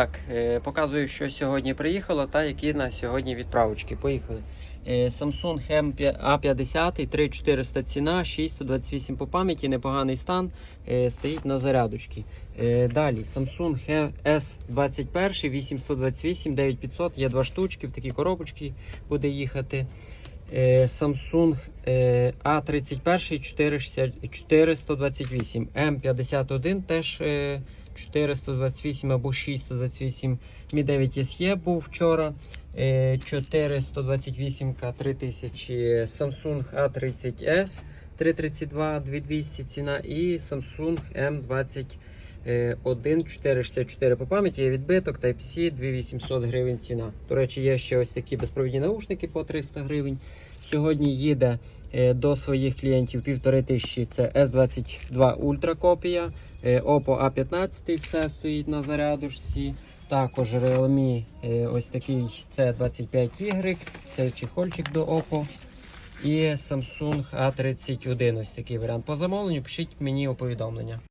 Так, е, показую, що сьогодні приїхало та які на сьогодні відправочки. Поїхали. Е, Samsung A50, 3400 ціна, 628 по пам'яті, непоганий стан, е, стоїть на зарядочці. Далі Samsung S21, 828, 9500, є два штучки, в такі коробочки буде їхати. Е, Samsung е, A31 428, M51 теж е, 428 або 628 Mi 9 SE був вчора. Е, 428 к 3000 Samsung A30s 332 2200 ціна і Samsung M20 е, 1 464 по пам'яті є відбиток Type-C 2800 гривень ціна. До речі, є ще ось такі безпровідні наушники по 300 гривень. Сьогодні їде е, до своїх клієнтів 1500 це S22 Ultra копія, е, Oppo A15 все стоїть на зарядочці. Також Realme е, ось такий C25Y, це чехольчик до Oppo. І Samsung A31 ось такий варіант. По замовленню пишіть мені у повідомлення.